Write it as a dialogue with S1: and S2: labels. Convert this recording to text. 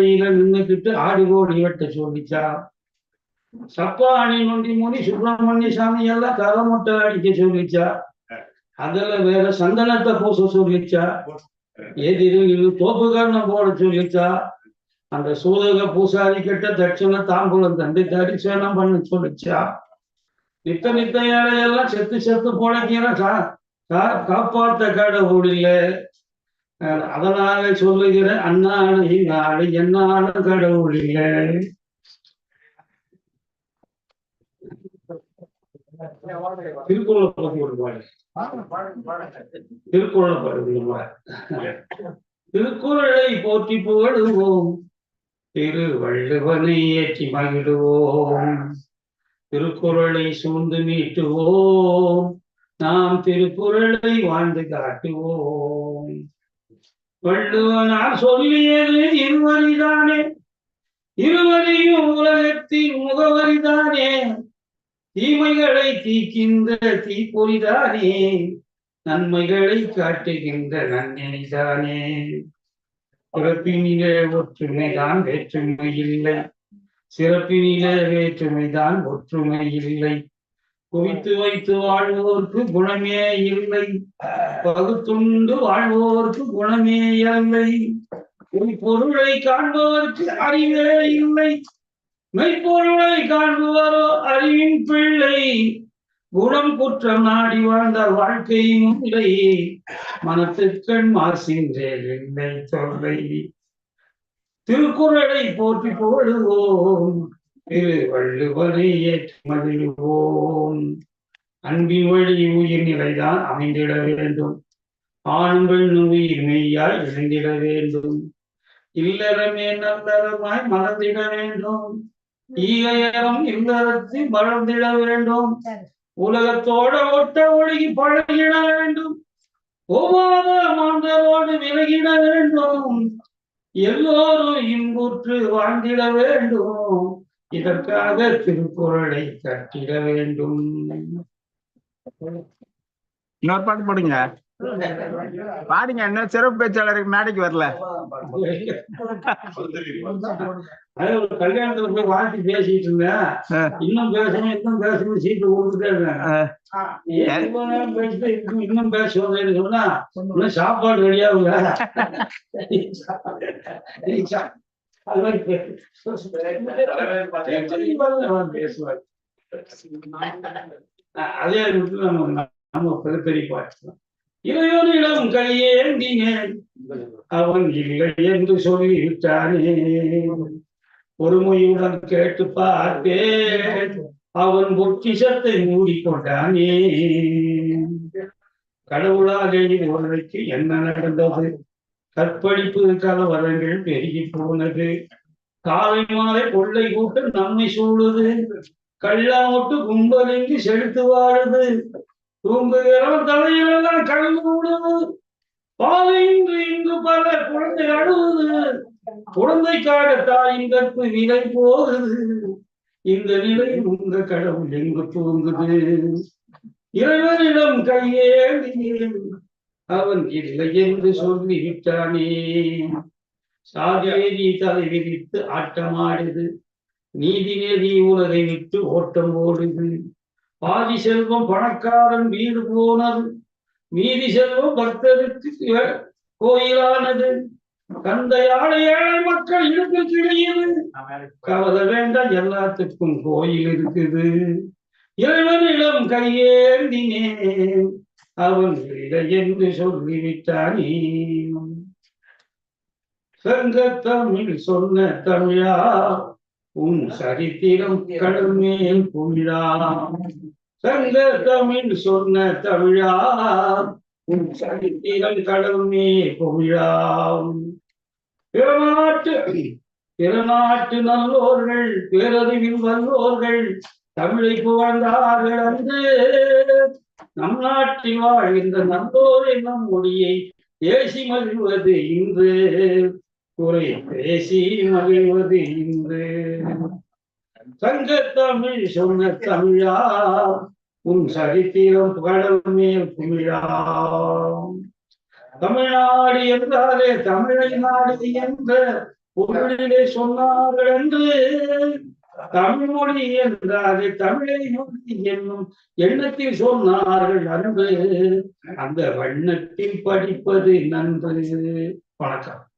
S1: நின்னுக்கிட்டு ஆடி ஓடி வெட்ட சொல்லிச்சா. சப்பாணி நொண்டி மொழி சுப்பிரமணிய சாமி எல்லாம் தரமுட்டை அடிக்க சொல்லிச்சா. அதுல வேற சந்தனத்தை பூச சொல்லிச்சா. எதிரில் தோப்பு போட சொல்லிச்சா. அந்த சூதக பூசாரி கிட்ட தட்சண தாம்பூலம் தண்டு தரிசனம் பண்ண சொல்லிச்சா. நித்த நித்த ஏழையெல்லாம் செத்து செத்து போடக்கிற காப்பாத்த கடவுள் இல்ல அதனால சொல்லுகிற அண்ணாடு நாடு என்னாடு கடவுள் இல்லை திருக்குறள் பத்தி ஒரு பாடு. திருக்குறள் பகுதி திருக்குறளை போற்றி புகழுவோம். திருவள்ளுவனை ஏற்றி மகிழுவோம். திருக்குறளை சூழ்ந்து மீட்டுவோம். நாம் திருக்குறளை வாழ்ந்து காட்டுவோம். வள்ளுவனார் சொல்லியது இருவரிதானே? இருவரையும் உலகத்தின் முகவரிதானே? தீமைகளை தீக்கின்ற தீப்பொறிதானே? நன்மைகளை காட்டுகின்ற நன்னெறிதானே பிறப்பினிலே ஒற்றுமைதான் வேற்றுமை இல்லை. சிறப்பினிலே வேற்றுமைதான் ஒற்றுமை இல்லை. குவித்து வைத்து வாழ்வோர்க்கு குணமே இல்லை. பகுத்துண்டு வாழ்வோர்க்கு குணமே இல்லை. பொருளை காண்பவர்க்கு அறிவே இல்லை. மெய்ப்பொருளை காண்பவரோ அறிவின் பிள்ளை. குணம் குற்றம் நாடி வாழ்ந்த வாழ்க்கையும் இல்லை. மனத்திற்கண் மாசின்றேன் இல்லை தொல்லை. திருக்குறளை போற்றி போடுவோம். திரு வள்ளுவரை அன்பின் வழி உயிர் நிலைதான் அமைந்திட வேண்டும். ஆணும் பெண்ணும் உயிர் மெய்யாய் இணைந்திட வேண்டும். இல்லறமே நல்லறமாய் மறந்திட வேண்டும். ஈகையறம் இல்லறத்தை மறந்திட வேண்டும். உலகத்தோட ஒட்ட ஒழுகி பழகிட வேண்டும். ஒவ்வொரு மாந்தரோடு விலகிட வேண்டும். எல்லோரும் இன்புற்று வாழ்ந்திட வேண்டும். இதற்காக திருக்குறளை கட்டிட வேண்டும்.
S2: இன்னொரு பாட்டு போடுங்க. பாடுங்க என்ன சிறப்பு பேச்சாளருக்கு மேடைக்கு வரல.
S1: கல்யாணத்துல போய் வாழ்த்து பேசிட்டு இருந்தேன். இன்னும் பேசணும் இன்னும் பேசணும் சீட்டு கொடுத்துட்டே இருந்தேன். பேசிட்டு இன்னும் பேசுவதுன்னு சொன்னா சாப்பாடு ரெடியாகுங்க பேசுவார் அதே நம்ம நம்ம பெருப்பெரிய பார்க்கலாம் இளையோனிடம் கையேந்தினேன் அவன் இல்லை என்று சொல்லிவிட்டானே பொறுமையுடன் கேட்டு பார்த்தேன் அவன் பொக்கிஷத்தை மூடிக்கொண்டானே கடவுளாக ஒருவருக்கு என்ன நடந்தது கற்பழிப்பு கலவரங்கள் பெருகி போனது. காலை மாலை கொள்ளை கூட்டம் நம்மை சூழுது. கல்லாமொட்டு கும்பலின்றி செலுத்து வாழுது. தூங்குகிறவன் தலையிலெல்லாம் கலந்து விடுது இன்று இங்கு பல குழந்தை அழுவுது. குழந்தைக்காக தாயின் கற்பு விலை போகுது. இந்த நிலை உங்க கடவுள் எங்கு தூங்குது? இறைவனிடம் கையேந்தினேன் அவன் இல்லை என்று சொல்லிவிட்டானே சாதியேதி தலை விரித்து ஆட்டமாடுது நீதி நெறி உலகை விட்டு ஓட்டம் ஓடுது பாதி செல்வம் பணக்காரன் வீடு போனது. மீதி செல்வம் பக்தருக்கு கோயிலானது. கந்தையால ஏழை மக்கள் இருக்கு கிடையாது கவலை வேண்டாம் எல்லாத்துக்கும் கோயில் இருக்குது. இறைவனிடம் கையேந்தினேன். அவன் இல்லை என்று சொல்லிவிட்டானே. சங்க தமிழ் சொன்ன தமிழா உன் சரித்திரம் கடல் புமிழா சங்க தமிழ் சொன்ன தமிழா உன் சரித்திரம் கடமே மேல் பிறநாட்டு பிறநாட்டு நல்லோர்கள் பேரறிவில் வல்லோர்கள் தமிழை புகழ்ந்தார்கள் அன்று. நம் நாட்டில் வாழ்கின்ற நல்லோரை நம் மொழியை பேசி மகிழ்வது இன்று. குறை பேசி மகிழ்வது இன்று. சங்க தமிழ் சொன்ன தமிழா உன் சரித்திரம் புகழமே தமிழா தமிழ்நாடு என்றாலே தமிழை நாடு என்ற பொருளிலே சொன்னார்கள் என்று தமிழ் மொழி தமிழை மொழி என்னும் எண்ணத்தில் சொன்னார்கள் அன்பு அந்த வண்ணத்தில் படிப்பது நன்று. வணக்கம்.